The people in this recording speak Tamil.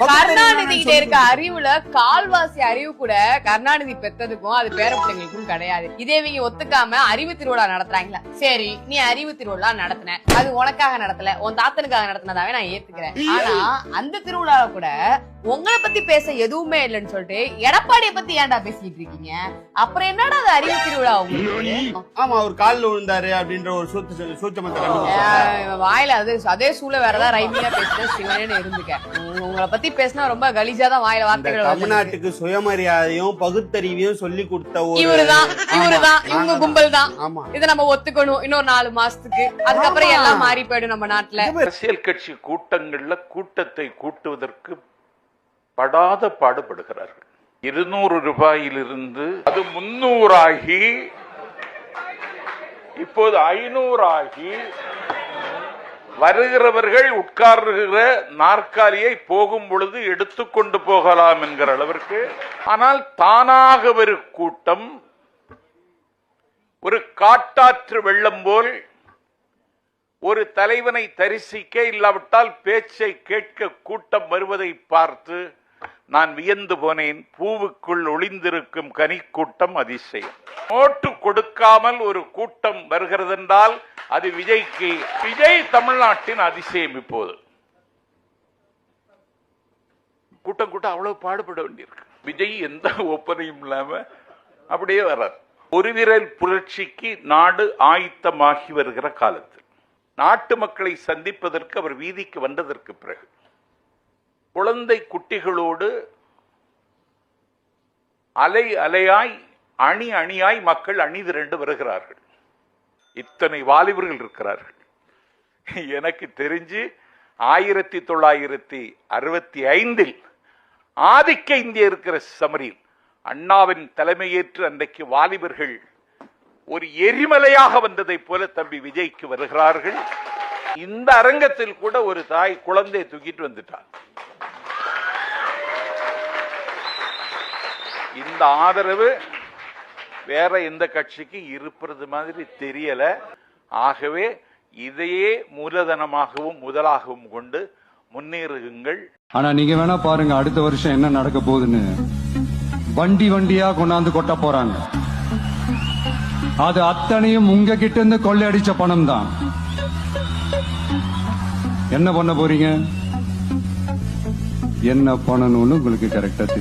கருணாநிதி கிட்ட இருக்க அறிவுல கால்வாசி அறிவு கூட கருணாநிதி பெத்ததுக்கும் அது பேர பிள்ளைங்களுக்கும் கிடையாது. இதே இவங்க ஒத்துக்காம அறிவு திருவிழா நடத்துறாங்களா. சரி நீ அறிவு திருவிழா நடத்தின. அது உனக்காக நடத்தல உன் தாத்தனுக்காக நடத்தினதாவே நான் ஏத்துக்கிறேன். ஆனா அந்த திருவிழால கூட உங்களை பத்தி பேச எதுவுமே இல்லைன்னு சொல்லிட்டு எடப்பாடிய பத்தி ஏன்டா பேசிட்டு இருக்கீங்க? அப்புறம் என்னடா அது அறிவு திருவிழா ஆமா அவர் கால்ல விழுந்தாரு அப்படின்ற ஒரு சூத்து சூச்சமத்தை வாயில அது அதே சூழ வேற ஏதாவது ரைமிங்கா பேசினா சிவனேன்னு இருந்துக்க. உங்க- உங்களை பத்தி பேசினா ரொம்ப கலீஜா தான் வாயில வார்த்தைகள் வருது. தமிழ்நாட்டுக்கு சுயமரியாதையும் பகுத்தறிவையும் சொல்லி கொடுத்த இவருதான் இவருதான் இவங்க கும்பல் தான் இதை நம்ம ஒத்துக்கணும் இன்னொரு நாலு மாசத்துக்கு. அதுக்கப்புறம். எல்லாம் மாறி போயிடும் நம்ம நாட்டுல. அரசியல் கட்சி கூட்டங்கள்ல கூட்டத்தை கூட்டுவதற்கு படாத பாடுபடுகிறார்கள். இருநூறு ரூபாயிலிருந்து அது முன்னூறாகி இப்போது ஐநூறாகி வருகிறவர்கள் உட்கார்கிற நாற்காலியை போகும் பொழுது எடுத்துக்கொண்டு போகலாம் என்கிற அளவிற்கு. ஆனால் தானாக ஒரு கூட்டம் ஒரு காட்டாற்று வெள்ளம் போல் ஒரு தலைவனை தரிசிக்க இல்லாவிட்டால் பேச்சை கேட்க கூட்டம் வருவதை பார்த்து நான் வியந்து போனேன். பூவுக்குள் ஒளிந்திருக்கும் கனி கூட்டம் அதிசயம். ஓட்டு கொடுக்காமல் ஒரு கூட்டம் வருகிறது என்றால் அது விஜய்க்கு விஜய் தமிழ்நாட்டின் அதிசயம் இப்போது. கூட்டம் கூட்டம் அவ்வளவு பாடுபட வேண்டியிருக்கு. விஜய் எந்த ஒப்பனையும் இல்லாம அப்படியே வர்றார். ஒரு விரல் புரட்சிக்கு நாடு ஆயத்தமாகி வருகிற காலத்தில். நாட்டு மக்களை சந்திப்பதற்கு அவர் வீதிக்கு வந்ததற்கு பிறகு. குழந்தை குட்டிகளோடு அலை அலையாய் அணி அணியாய் மக்கள் அணிதிரண்டு வருகிறார்கள். இத்தனை வாலிபர்கள் இருக்கிறார்கள். எனக்கு தெரிஞ்சு ஆயிரத்தி தொள்ளாயிரத்தி அறுபத்தி ஐந்தில் ஆதிக்க இந்திய இருக்கிற சமரில் அண்ணாவின் தலைமையேற்று அன்றைக்கு வாலிபர்கள் ஒரு எரிமலையாக வந்ததைப் போல தம்பி விஜய்க்கு வருகிறார்கள். இந்த அரங்கத்தில் கூட ஒரு தாய் குழந்தையை தூக்கிட்டு வந்துட்டார் இந்த ஆதரவு வேற எந்த கட்சிக்கு இருப்பது மாதிரி தெரியல. ஆகவே இதையே மூலதனமாகவும் முதலாகவும் கொண்டு முன்னேறுங்கள். ஆனா நீங்க வேணா பாருங்க அடுத்த வருஷம் என்ன நடக்க போகுதுன்னு. வண்டி வண்டியா கொண்டாந்து கொட்ட போறாங்க. அது அத்தனையும் உங்க கிட்ட இருந்து கொள்ளையடிச்ச பணம் தான் என்ன பண்ண போறீங்க? என்ன பண்ணணும்னு உங்களுக்கு கரெக்டா தெரியும்.